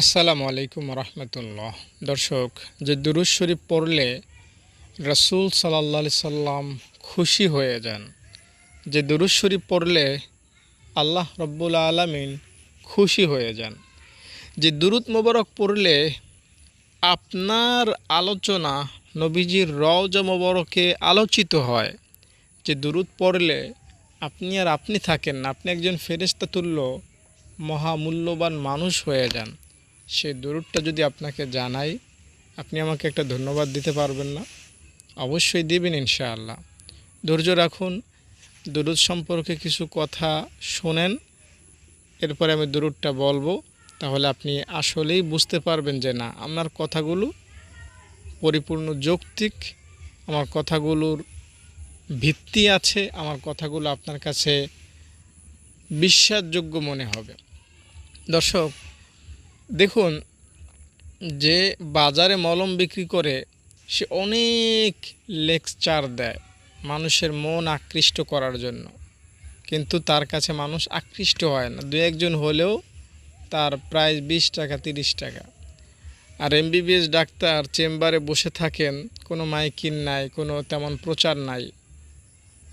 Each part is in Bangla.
আসসালামু আলাইকুম রহমতুল্লাহ। দর্শক, যে দুরুজ শরীফ পড়লে রসুল সাল্লা সাল্লাম খুশি হয়ে যান। যে দুরুজ শরীফ পড়লে আল্লাহ রব্বুল আলমিন খুশি হয়ে যান। যে দুরুদ মোবারক পড়লে আপনার আলোচনা নবীজির রওজা মোবারকে আলোচিত হয়। যে দুরুদ পড়লে আপনি আর আপনি থাকেন না, আপনি একজন ফেরেস্তা তুল্য মহামূল্যবান মানুষ হয়ে যান। সেই দরুদটা যদি আপনাকে জানাই, আপনি আমাকে একটা ধন্যবাদ দিতে পারবেন না। অবশ্যই দিবেন ইনশাআল্লাহ। ধৈর্য রাখুন, দরুদ সম্পর্কে কিছু কথা শোনেন, এরপরে আমি দরুদটা বলব। তাহলে আপনি আসলেই বুঝতে পারবেন যে না, আমার কথাগুলো পরিপূর্ণ যৌক্তিক, আমার কথাগুলোর ভিত্তি আছে, আমার কথাগুলো আপনার কাছে বিশ্বাসযোগ্য মনে হবে। দর্শক দেখুন, যে বাজারে মলম বিক্রি করে সে অনেক লেকচার দেয় মানুষের মন আকৃষ্ট করার জন্য। কিন্তু তার কাছে মানুষ আকৃষ্ট হয় না। দু একজন হলেও তার প্রায় বিশ টাকা, তিরিশ টাকা। আর এমবিবিএস ডাক্তার চেম্বারে বসে থাকেন, কোনো মাইকিন নাই, কোনো তেমন প্রচার নাই।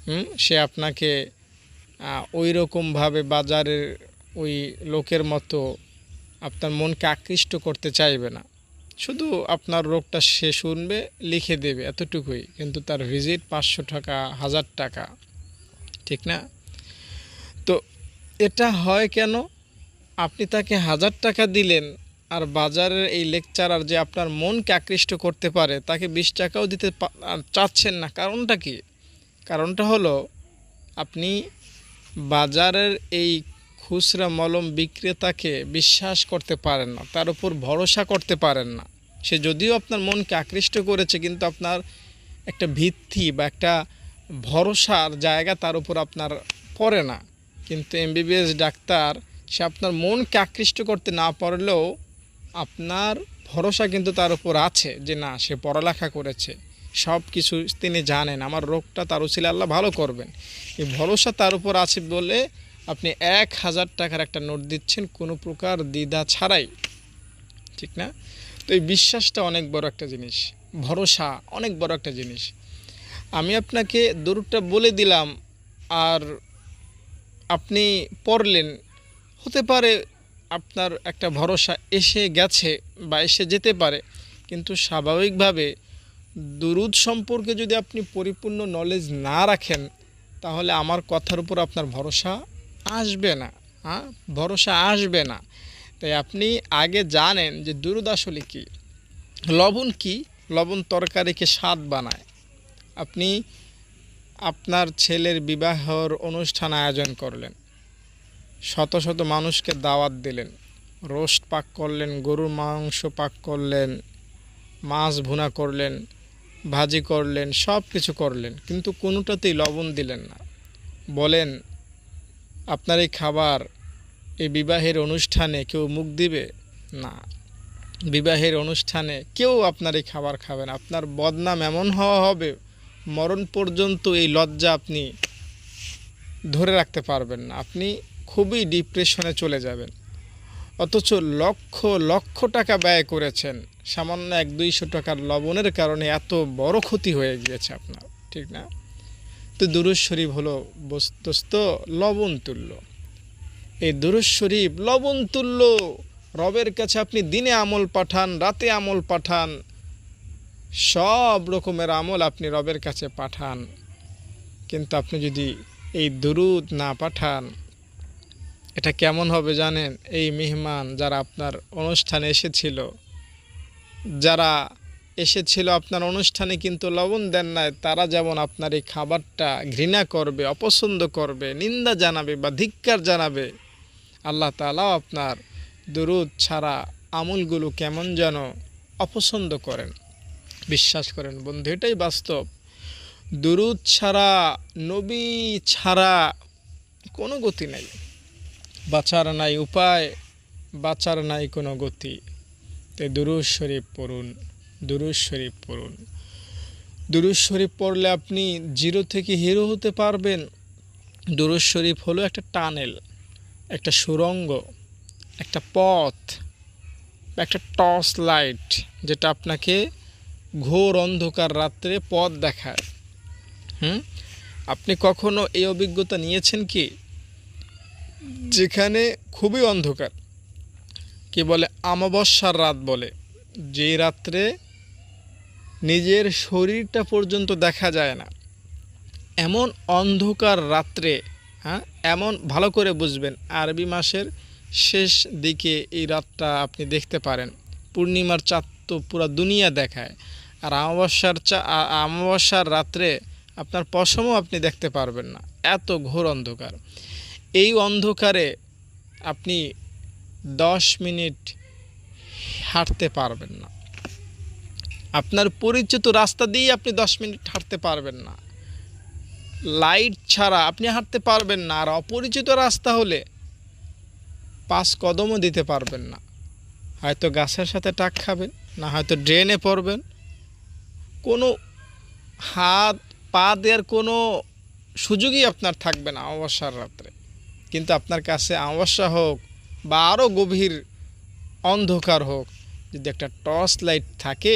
হুম? সে আপনাকে ওই রকমভাবে বাজারের ওই লোকের মতো আপনার মনকে আকৃষ্ট করতে চাইবে না। শুধু আপনার রোগটা সে শুনবে, লিখে দেবে, এতটুকুই। কিন্তু তার ভিজিট পাঁচশো টাকা, হাজার টাকা, ঠিক না? তো এটা হয় কেন? আপনি তাকে হাজার টাকা দিলেন আর বাজারের এই লেকচারার যে আপনার মনকে আকৃষ্ট করতে পারে, তাকে বিশ টাকাও দিতে চাচ্ছেন না। কারণটা কি? কারণটা হলো, আপনি বাজারের এই খুচরা মলম বিক্রেতাকে বিশ্বাস করতে পারেন না, তার উপর ভরসা করতে পারেন না। সে যদিও আপনার মনকে আকৃষ্ট করেছে, কিন্তু আপনার একটা ভিত্তি বা একটা ভরসার জায়গা তার উপর আপনার পড়ে না। কিন্তু এমবিবিএস ডাক্তার, সে আপনার মনকে আকৃষ্ট করতে না পারলেও আপনার ভরসা কিন্তু তার উপর আছে যে না, সে পড়ালেখা করেছে। সব কিছু তিনি জানেন, আমার রোগটা তার উচিলে আল্লাহ ভালো করবেন। এই ভরসা তার উপর আছে বলে আপনি এক হাজার টাকার একটা নোট দিচ্ছেন, কোনো প্রকার দ্বিধা ছাড়াই। ঠিক না? তো এই বিশ্বাসটা অনেক বড় একটা জিনিস, ভরসা অনেক বড় একটা জিনিস। আমি আপনাকে দরুদটা বলে দিলাম, আর আপনি পড়লেন, হতে পারে আপনার একটা ভরসা এসে গেছে বা এসে যেতে পারে, কিন্তু স্বাভাবিকভাবে দুরুদ সম্পর্কে যদি আপনি পরিপূর্ণ নলেজ না রাখেন, তাহলে আমার কথার উপর আপনার ভরসা আসবে না হ্যাঁ? ভরসা আসবে না। তাই আপনি আগে জানেন যে দুরুদ আসলে কী? লবণ কি? লবণ তরকারিকে স্বাদ বানায়। আপনি আপনার ছেলের বিবাহর অনুষ্ঠান আয়োজন করলেন। শত শত মানুষকে দাওয়াত দিলেন। রোস্ট পাক করলেন, গরুর মাংস পাক করলেন, মাছ ভুনা করলেন, ভাজি করলেন সব কিছু করলেন। কিন্তু কোনোটাতেই লবণ দিলেন না। বলেন আপনার এই খাবার, এই বিবাহের অনুষ্ঠানে কেউ মুখ দিবে? না। বিবাহের অনুষ্ঠানে কেউ আপনার এই খাবার খাবেন আপনার বদনাম এমন হওয়া হবে, মরণ পর্যন্ত এই লজ্জা আপনি ধরে রাখতে পারবেন না। আপনি খুবই ডিপ্রেশনে চলে যাবেন। অথচ লক্ষ লক্ষ টাকা ব্যয় করেছেন। সামান্য এক দুইশো টাকার লবণের কারণে এত বড় ক্ষতি হয়ে গিয়েছে আপনার, ঠিক না? তো দুরুজ শরীফ হলো বস্তুস্ত লবণ তুল্য। এই দুরুজ শরীফ, লবণ তুল্য, রবের কাছে আপনি দিনে আমল পাঠান, রাতে আমল পাঠান, সব রকমের আমল আপনি রবের কাছে পাঠান। কিন্তু আপনি যদি এই দুরুদ না পাঠান, এটা কেমন হবে জানেন? এই মেহমান যারা আপনার অনুষ্ঠানে এসেছিল, যারা এসেছিল আপনার অনুষ্ঠানে কিন্তু লবণ দেন নাই, তারা যেমন আপনার এই খাবারটা ঘৃণা করবে, অপছন্দ করবে, নিন্দা জানাবে বা ধিক্কার জানাবে, আল্লাহ তালাও আপনার দুরুদ ছাড়া আমুলগুলো কেমন যেন অপছন্দ করেন। বিশ্বাস করেন বন্ধু, এটাই বাস্তব। দুরুদ ছাড়া, নবী ছাড়া কোনো গতি নাই। বাঁচার নাই উপায়, বাঁচার নাই কোনো গতি। তে দুরুজ শরীফ পড়ুন। দুরুজ শরীফ পড়ুন। দুরুজ শরীফ পড়লে আপনি জিরো থেকে হিরো হতে পারবেন। দুরুজ শরীফ হলো একটা টানেল, একটা সুরঙ্গ, একটা পথ, একটা টর্চ লাইট যেটা আপনাকে ঘোর অন্ধকার রাত্রে পথ দেখায়। হুম? আপনি কখনো এই অভিজ্ঞতা নিয়েছেন কি? যেখানে খুবই অন্ধকার, কি বলে, আমাবস্যার রাত বলে, যেই রাত্রে নিজের শরীরটা পর্যন্ত দেখা যায় না। এমন অন্ধকার রাত্রে হ্যাঁ এমন ভালো করে বুঝবেন আরবি মাসের শেষ দিকে এই রাতটা আপনি দেখতে পারেন। পূর্ণিমার চাঁদ তো পুরো দুনিয়া দেখায়। আর অমাবস্যার চা অমাবস্যার রাত্রে আপনার পশমও আপনি দেখতে পারবেন না। এত ঘোর অন্ধকার। এই অন্ধকারে আপনি দশ মিনিট হাঁটতে পারবেন না। আপনার পরিচিত রাস্তা দিয়ে আপনি দশ মিনিট হাঁটতে পারবেন না। লাইট ছাড়া আপনি হাঁটতে পারবেন না, আর অপরিচিত রাস্তা হলে পাঁচ কদমও দিতে পারবেন না। হয়তো গাছের সাথে টাক খাবেন, না হয়তো ড্রেনে পড়বেন। কোনো হাত, পা দেওয়ার কোনো সুযোগই আপনার থাকবে না অমাবস্যার রাত্রে। কিন্তু আপনার কাছে অমাবস্যা হোক বা আরও গভীর অন্ধকার হোক, যদি একটা টর্চ লাইট থাকে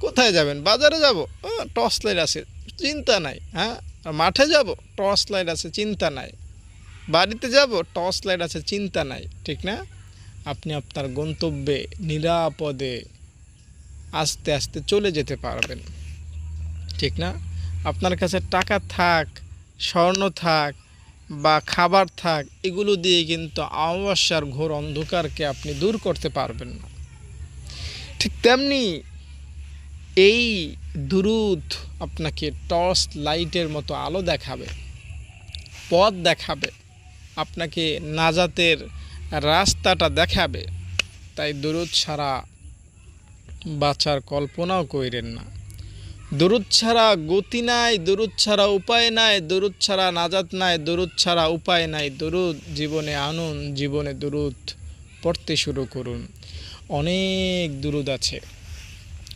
কোথায় যাবেন? বাজারে যাব? টর্চ লাইট আছে, চিন্তা নাই হ্যাঁ? মাঠে যাব? টর্চ লাইট আছে, চিন্তা নাই। বাড়িতে যাব? টর্চ লাইট আছে, চিন্তা নাই, ঠিক না? আপনি আপনার গন্তব্যে নিরাপদে আস্তে আস্তে চলে যেতে পারবেন, ঠিক না? আপনার কাছে টাকা থাক, স্বর্ণ থাক বা খাবার থাক, এগুলো দিয়ে কিন্তু অমাবস্যার ঘোর অন্ধকারকে আপনি দূর করতে পারবেন না। ঠিক তেমনি এই দুরুদ আপনাকে টর্চ লাইটের মতো আলো দেখাবে, পথ দেখাবে, আপনাকে নাজাতের রাস্তাটা দেখাবে। তাই দুরুদ ছাড়া বাঁচার কল্পনাও কইরেন না। দরুদ ছাড়া গতি নাই, দরুদ ছাড়া উপায় নাই, দরুদ ছাড়া নাজাত নাই, দরুদ ছাড়া উপায় নাই। দরুদ জীবনে আনুন, জীবনে দরুদ পড়তে শুরু করুন। অনেক দুরুদ আছে।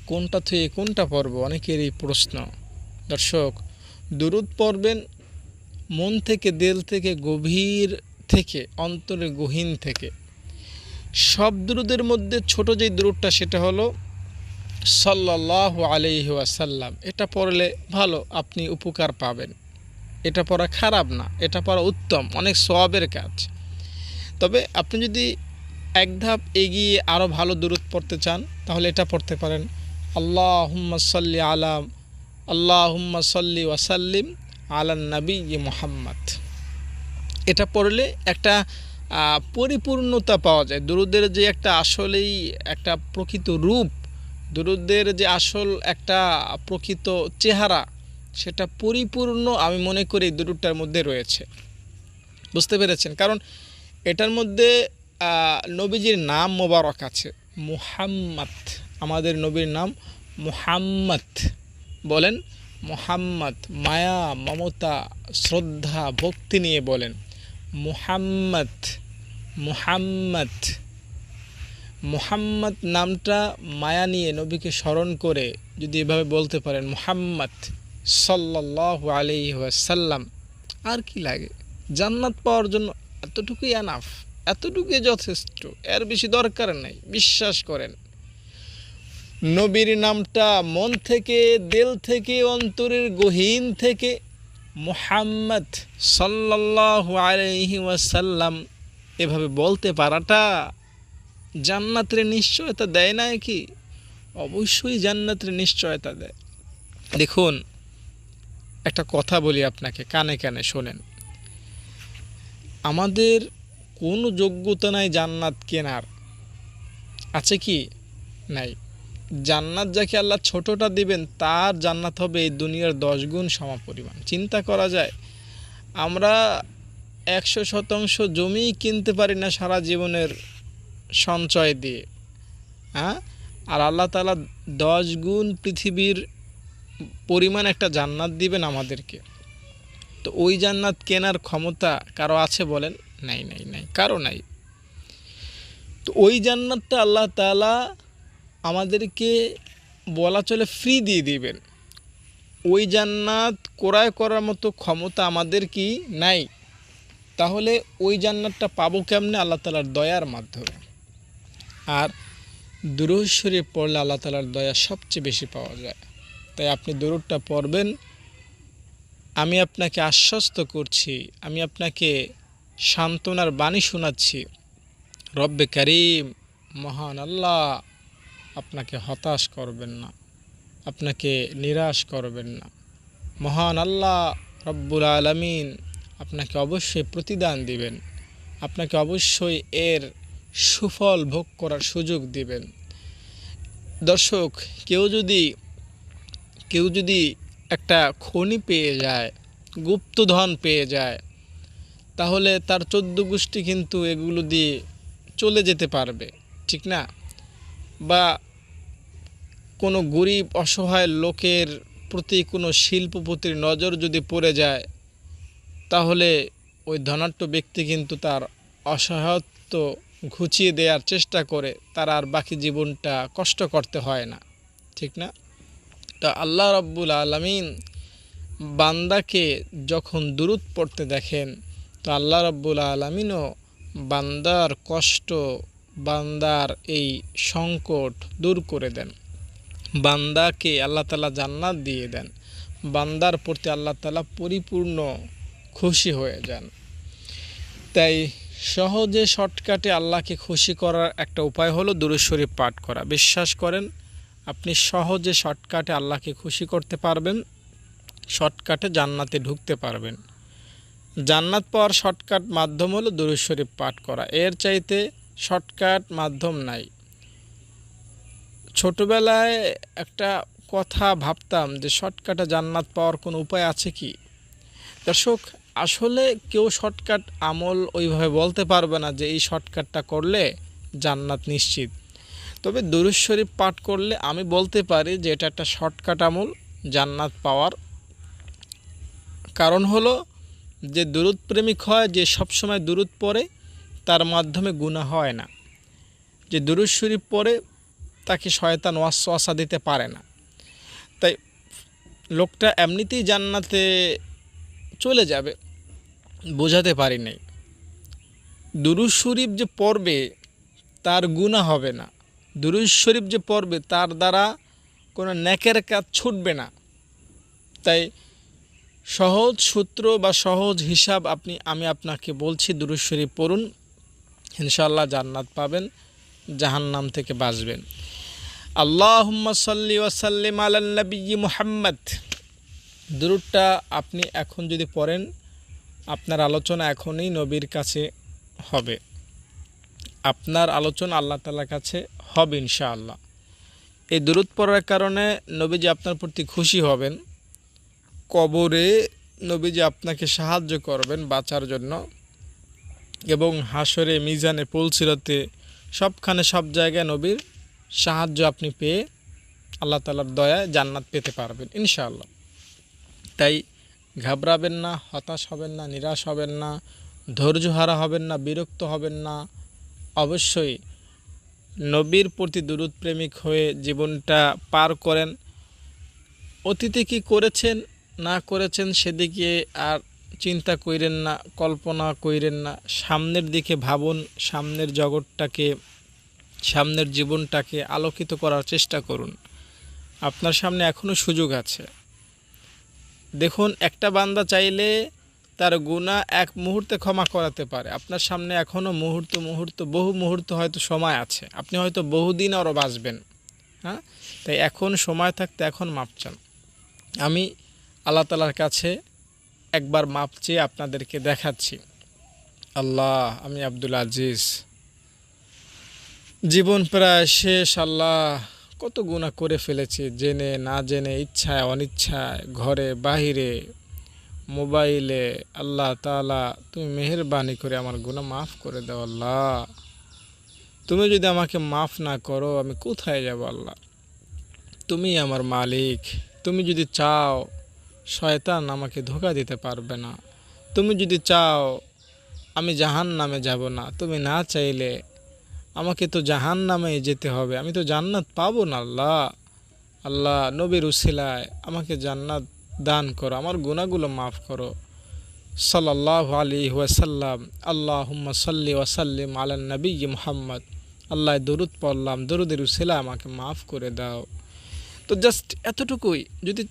কোনটা থেকে কোনটা পড়ব? অনেকেরই প্রশ্ন। দর্শক, দরুদ পড়বেন মন থেকে, দেল থেকে, গভীর থেকে, অন্তরে, গহীন থেকে। সব দুরুদের মধ্যে ছোট যে দুরুদটা, সেটা হলো সাল্লাহ আলহি ওয়াসাল্লাম। এটা পড়লে ভালো, আপনি উপকার পাবেন। এটা পড়া খারাপ না, এটা পড়া উত্তম, অনেক সবের কাজ। তবে আপনি যদি এক ধাপ এগিয়ে আরও ভালো দূরত পড়তে চান, তাহলে এটা পড়তে পারেন। আল্লাহ হুম্মা সাল্লি আলাম সাল্লি ওয়াসাল্লিম আলান নবী মোহাম্মদ। এটা পড়লে একটা পরিপূর্ণতা পাওয়া যায়। দুরুদের যে একটা আসলেই একটা প্রকৃত রূপ, দুরুদের যে আসল একটা প্রকৃত চেহারা, সেটা পরিপূর্ণ আমি মনে করি দুরুদটার মধ্যে রয়েছে। বুঝতে পেরেছেন? কারণ এটার মধ্যে নবীজির নাম মোবারক আছে, মুহাম্মদ। আমাদের নবীর নাম মুহাম্মদ। বলেন, মুহাম্মদ, মায়া, মমতা, শ্রদ্ধা, ভক্তি নিয়ে বলেন। মুহাম্মদ মুহাম্মদ। মুহাম্মদ নামটা মায়া নিয়ে নবীকে স্মরণ করে যদি এভাবে বলতে পারেন, মুহাম্মদ সাল্লাহ আলি ওয়াসাল্লাম, আর কি লাগে? জান্নাত পাওয়ার জন্য এতটুকুই এনাফ, এতটুকুই যথেষ্ট, এর বেশি দরকার নাই, বিশ্বাস করেন। নবীর নামটা মন থেকে, দিল থেকে, অন্তরের গহীন থেকে মোহাম্মদ সাল্লাহ আলহি ওয়াসাল্লাম এভাবে বলতে পারাটা জান্নাতের নিশ্চয়তা দেয় না কি? অবশ্যই জান্নাতের নিশ্চয়তা দেয়। দেখুন, একটা কথা বলি আপনাকে, কানে কানে শোনেন। আমাদের কোনো যোগ্যতা নাই জান্নাত কেনার। আছে কি? নাই। জান্নাত যাকে আল্লাহ ছোটটা দিবেন, তার জান্নাত হবে এই দুনিয়ার দশ গুণ সমপরিমাণ চিন্তা করা যায়, আমরা একশো শতাংশ জমি কিনতে পারি না সারা জীবনের সঞ্চয় দিয়ে হ্যাঁ? আর আল্লাহ তালা দশ গুণ পৃথিবীর পরিমাণ একটা জান্নাত দিবেন আমাদেরকে। তো ওই জান্নাত কেনার ক্ষমতা কারও আছে বলেন? নাই নাই নাই, কারও নাই। তো ওই জান্নাতটা আল্লাহ তালা আমাদেরকে বলা চলে ফ্রি দিয়ে দিবেন। ওই জান্নাত ক্রয় করার মতো ক্ষমতা আমাদের কি নাই। তাহলে ওই জান্নাতটা পাবো কেমনে? আল্লাহ তালার দয়ার মাধ্যমে। আর দুরুদ পড়লে আল্লাহ তালার দয়া সবচেয়ে বেশি পাওয়া যায়। তাই আপনি দুরুদটা পড়বেন। আমি আপনাকে আশ্বস্ত করছি, আমি আপনাকে সান্ত্বনার বাণী শোনাচ্ছি। রব্বে করিম, মহান আল্লাহ। আপনাকে হতাশ করবেন না, আপনাকে নিরাশ করবেন না। মহান আল্লাহ রব্বুল আলমিন আপনাকে অবশ্যই প্রতিদান দিবেন, আপনাকে অবশ্যই এর সুফল ভোগ করার সুযোগ দিবেন। দর্শক, কেউ যদি কেউ যদি একটা খনি পেয়ে যায়, গুপ্তধন পেয়ে যায়, তাহলে তার চোদ্দ গোষ্ঠী কিন্তু এগুলো দিয়ে চলে যেতে পারবে, ঠিক না? বা কোনো গরিব, অসহায় লোকের প্রতি কোনো শিল্পপতির নজর যদি পড়ে যায়, তাহলে ওই ধনাঢ্য ব্যক্তি কিন্তু তার অসহায়ত্ব ঘুচিয়ে দেওয়ার চেষ্টা করে, তার আর বাকি জীবনটা কষ্ট করতে হয় না। ঠিক না? তা আল্লাহ রব্বুল আলমিন বান্দাকে যখন দূরত পড়তে দেখেন, তো আল্লাহ রব্বুল আলমিনও বান্দার কষ্ট বান্দার এই সংকট দূর করে দেন। বান্দাকে আল্লাহ তালা জান্নাত দিয়ে দেন। বান্দার প্রতি আল্লাহ তালা পরিপূর্ণ খুশি হয়ে যান। তাই সহজে শর্টকাটে আল্লাহকে খুশি করার একটা উপায় হলো দুরুশরীফ পাঠ করা। বিশ্বাস করেন, আপনি সহজে শর্টকাটে আল্লাহকে খুশি করতে পারবেন, শর্টকাটে জান্নাতে ঢুকতে পারবেন। জান্নাত পাওয়ার শর্টকাট মাধ্যম হলো দুরুশরীফ পাঠ করা। এর চাইতে শর্টকাট মাধ্যম নাই। ছোটবেলায় একটা কথা ভাবতাম যে শর্টকাটে জান্নাত পাওয়ার কোনো উপায় আছে কি? দর্শক, আসলে কেউ শর্টকাট আমল ওইভাবে বলতে পারবে না যে এই শর্টকাটটা করলে জান্নাত নিশ্চিত। তবে দুরুজ শরীফ পাঠ করলে আমি বলতে পারি যে এটা একটা শর্টকাট আমল, জান্নাত পাওয়ার। কারণ হলো যে দুরুদ প্রেমিক হয় যে সবসময় দুরুদ পড়ে তার মাধ্যমে গুণা হয় না। যে দুরুদ শরীফ পড়ে তাকে শয়তান ওয়াসওয়াসা দিতে পারে না। তাই লোকটা এমনিতেই জান্নাতে চলে যাবে, বোঝাতে পারি নাই। দুরুজ শরীফ যে পড়বে তার গুণা হবে না। দুরুজ শরীফ যে পড়বে তার দ্বারা কোনো ন্যাকের কাজ ছুটবে না। তাই সহজ সূত্র বা সহজ হিসাব আপনি আমি আপনাকে বলছি দুরুজ শরীফ পড়ুন। ইনশাল্লাহ জান্নাত পাবেন, জাহান্নাম থেকে বাঁচবেন। আল্লাহ সাল্লি ওয়াসাল্লিম আলান্নবী মুহাম্মদ। দুরুদটা আপনি এখন যদি পড়েন, আপনার আলোচনা এখনই নবীর কাছে হবে। আপনার আলোচনা আল্লাহ তালার কাছে হবে ইনশাআল্লাহ। এই দূরত পড়ার কারণে নবীজি আপনার প্রতি খুশি হবেন। কবরে নবীজি আপনাকে সাহায্য করবেন বাঁচার জন্য। এবং হাসরে মিজানে পুলসিরতে সবখানে সব জায়গায় নবীর সাহায্য আপনি পেয়ে আল্লাহ তালার দয়ায় জান্নাত পেতে পারবেন, ইনশাআল্লাহ। তাই ঘাবড়াবেন না, হতাশ হবেন না, নিরাশ হবেন না, ধৈর্য হারা হবেন না, বিরক্ত হবেন না। অবশ্যই নবীর প্রতি দুরুদ প্রেমিক হয়ে জীবনটা পার করেন। অতীতে কি করেছেন, না করেছেন সেদিকে আর চিন্তা কইরেন না, কল্পনা কইরেন না। সামনের দিকে ভাবুন, সামনের জগৎটাকে, সামনের জীবনটাকে আলোকিত করার চেষ্টা করুন। আপনার সামনে এখনও সুযোগ আছে। দেখুন, একটা বান্দা চাইলে তার গুণা এক মুহূর্তে ক্ষমা করাতে পারে। আপনার সামনে এখনও মুহূর্ত মুহূর্ত, বহু মুহূর্ত হয়তো সময় আছে। আপনি হয়তো বহুদিন আরও বাঁচবেন। হ্যাঁ? তাই এখন সময় থাকতে এখন মাপ চান। আমি আল্লাহ তালার কাছে একবার মাপ চেয়ে আপনাদেরকে দেখাচ্ছি। আল্লাহ, আমি আব্দুল আজিজ। জীবন প্রায় শেষ, আল্লাহ, কত গুণা করে ফেলেছি, জেনে, না জেনে, ইচ্ছায়, অনিচ্ছায়, ঘরে, বাহিরে, মোবাইলে, আল্লাহ তালা তুমি মেহরবানি করে আমার গুণা মাফ করে দাও, আল্লাহ। তুমি যদি আমাকে মাফ না করো, আমি কোথায় যাব, আল্লাহ? তুমি আমার মালিক। তুমি যদি চাও শয়তান আমাকে ধোকা দিতে পারবে না। তুমি যদি চাও আমি জাহান নামে যাব না, তুমি না চাইলে আমাকে তো জাহান নামে যেতে হবে। আমি তো জান্নাত পাবো না, আল্লাহ। আল্লাহ, নবীর উসিলায় আমাকে জান্নাত দান করো, আমার গুণাগুলো মাফ করো। সাল্লাহ আলী ওয়াসাল্লাম আল্লাহ সাল্লি ওয়াসাল্লিম আলা নবী মোহাম্মদ। আল্লাহ, দরুদ পড়লাম, দরুদের উসেলা আমাকে মাফ করে দাও। তো জাস্ট এতটুকুই। যদি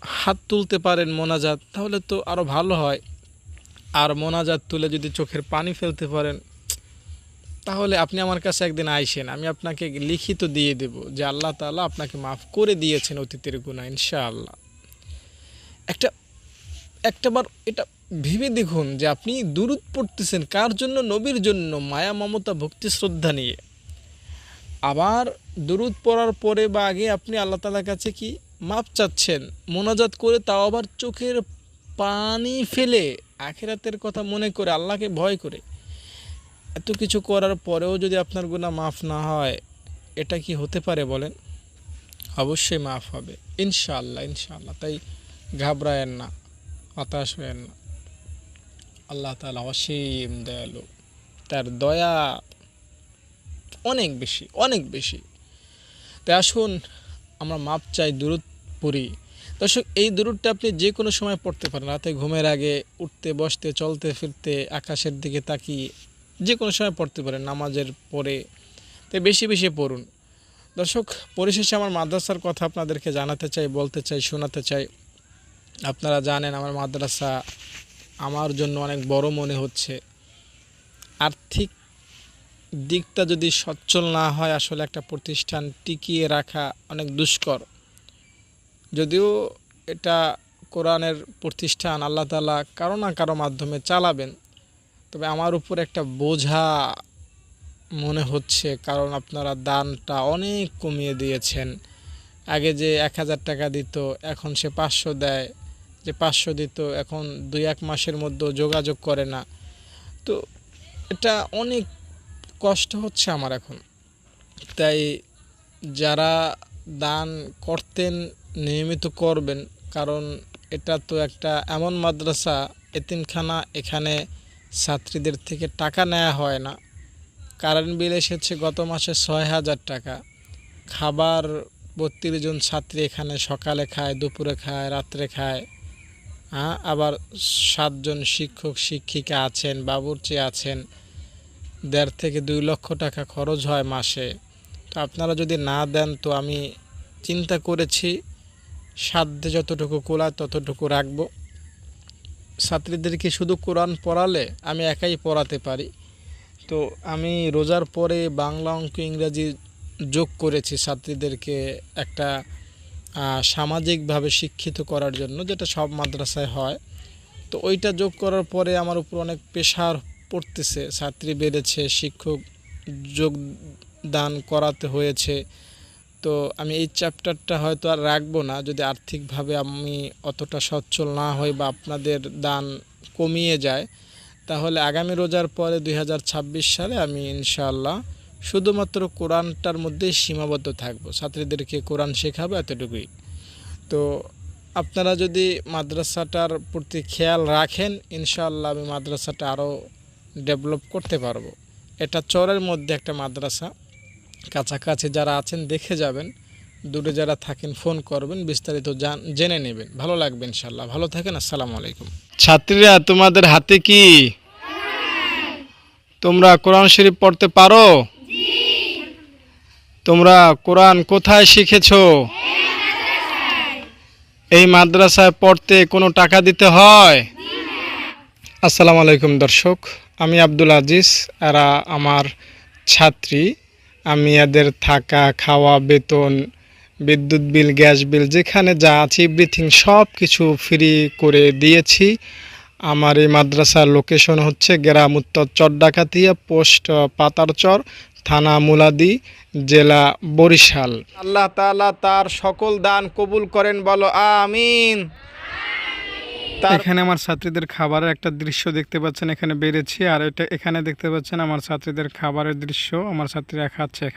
হাত তুলতে পারেন মোনাজাত, তাহলে তো আরও ভালো হয়। আর মোনাজাত তুলে যদি চোখের পানি ফেলতে পারেন, তাহলে আপনি আমার কাছে একদিন আইসেন, আমি আপনাকে লিখিত দিয়ে দেব যে আল্লাহ তাআলা আপনাকে মাফ করে দিয়েছেন অতীতের গুণা ইনশাআল্লাহ। একটা, একটাবার এটা ভেবে দেখুন যে আপনি দুরুদ পড়তেছেন কার জন্য? নবীর জন্য, মায়া, মমতা, ভক্তি, শ্রদ্ধা নিয়ে। আবার দুরুদ পড়ার পরে বা আগে আপনি আল্লাহ তালার কাছে কি মাপ চাচ্ছেন। মোনাজাত করে তাও আবার চোখের পানি ফেলে আখেরাতের কথা মনে করে, আল্লাহকে ভয় করে। এত কিছু করার পরেও যদি আপনার গুণা মাফ না হয়, এটা কি হতে পারে বলেন? অবশ্যই মাফ হবে। ইনশাআল্লাহ ইনশাআল্লাহ। তাই ঘাবড়ায়েন না, হতাশ হয়েন না। আল্লাহ তালা অসীম দয়ালু। তার দয়া অনেক বেশি অনেক বেশি। তাই আসুন, আমরা মাপ চাই দূরত পড়ি দর্শক, এই দূরটা আপনি যে কোনো সময় পড়তে পারেন। রাতে ঘুমের আগে উঠতে, বসতে, চলতে, ফিরতে, আকাশের দিকে তাকিয়ে যে কোনো সময় পড়তে পারেন নামাজের পরে। তাই বেশি বেশি পড়ুন। দর্শক, পরিশেষে আমার মাদ্রাসার কথা আপনাদেরকে জানাতে চাই, বলতে চাই, শোনাতে চাই। আপনারা জানেন, আমার মাদ্রাসা আমার জন্য অনেক বড় মনে হচ্ছে। আর্থিক দিকটা যদি সচ্ছল না হয়, আসলে একটা প্রতিষ্ঠান টিকিয়ে রাখা অনেক দুষ্কর। যদিও এটা কোরআনের প্রতিষ্ঠান, আল্লাহ তালা কারও না কারও মাধ্যমে চালাবেন, তবে আমার উপর একটা বোঝা মনে হচ্ছে, কারণ আপনারা দানটা অনেক কমিয়ে দিয়েছেন। আগে যে এক হাজার টাকা দিত, এখন সে পাঁচশো দেয়, যে পাঁচশো দিত, এখন দুই এক মাসের মধ্যেও যোগাযোগ করে না। তো এটা অনেক কষ্ট হচ্ছে আমার এখন। তাই যারা দান করতেন নিয়মিত করবেন, কারণ এটা তো একটা এমন মাদ্রাসা, এতিমখানা, এখানে ছাত্রীদের থেকে টাকা নেওয়া হয় না। কারেন্ট বিল এসেছে গত মাসে ছয় হাজার টাকা। খাবার বত্রিশ জন ছাত্রী এখানে সকালে খায়, দুপুরে খায়, রাত্রে খায়। হ্যাঁ আবার সাতজন শিক্ষক, শিক্ষিকা আছেন, বাবুর্চি আছেন। দেড় থেকে দুই লক্ষ টাকা খরচ হয় মাসে। তো আপনারা যদি না দেন, তো আমি চিন্তা করেছি সাধ্যে যতটুকু কোলায় ততটুকু রাখব। ছাত্রীদেরকে শুধু কোরআন পড়ালে আমি একাই পড়াতে পারি। তো আমি রোজার পরে বাংলা অঙ্ক ইংরাজি যোগ করেছি ছাত্রীদেরকে একটা সামাজিকভাবে শিক্ষিত করার জন্য, যেটা সব মাদ্রাসায় হয়। তো ওইটা যোগ করার পরে আমার উপর অনেক প্রেশার পড়তেছে। ছাত্রী বেড়েছে, শিক্ষক যোগদান করাতে হয়েছে। তো আমি এই চ্যাপ্টারটা হয়তো আর রাখব না। যদি আর্থিকভাবে আমি অতটা সচ্ছল না হই বা আপনাদের দান কমিয়ে যায়, তাহলে আগামী রোজার পরে দুই হাজার ছাব্বিশ সালে আমি ইনশাআল্লাহ শুধুমাত্র কোরআনটার মধ্যেই সীমাবদ্ধ থাকব। ছাত্রীদেরকে কোরআন শেখাবো এতটুকুই। তো আপনারা যদি মাদ্রাসাটার প্রতি খেয়াল রাখেন, ইনশাআল্লাহ আমি মাদ্রাসাটা আরও ডেভেলপ করতে পারব। এটা চরের মধ্যে একটা মাদ্রাসা। কাছাকাছি যারা আছেন, দেখে যাবেন। দূরে যারা থাকেন ফোন করবেন, বিস্তারিত জেনে নেবেন। ভালো লাগবে ইনশাল্লাহ ভালো থাকেন, আসসালামু আলাইকুম। ছাত্রীরা, তোমাদের হাতে কি? তোমরা কোরআন শরীফ পড়তে পারো? তোমরা কোরআন কোথায় শিখেছো? এই মাদ্রাসায় পড়তে কোনো টাকা দিতে হয়? আসসালামু আলাইকুম দর্শক। আমি আব্দুল আজিজ, এরা আমার ছাত্রী। আমি এদের থাকা, খাওয়া, বেতন, বিদ্যুৎ বিল, গ্যাস বিল, যেখানে যা আছে এভরিথিং সব কিছু ফ্রি করে দিয়েছি। আমার এই মাদ্রাসার লোকেশন হচ্ছে গ্রাম উত্তর চর ডাকাতিয়া পোস্ট পাতারচর, থানা মুলাদি, জেলা বরিশাল। আল্লাহ তালা তার সকল দান কবুল করেন, বলো আমিন। এখানে আমার ছাত্রীদের খাবারের একটা দৃশ্য দেখতে পাচ্ছেন, এখানে বেড়েছি, আর এটা এখানে দেখতে পাচ্ছেন আমার ছাত্রীদের খাবারের দৃশ্য, আমার ছাত্রীরা খাচ্ছে এখানে।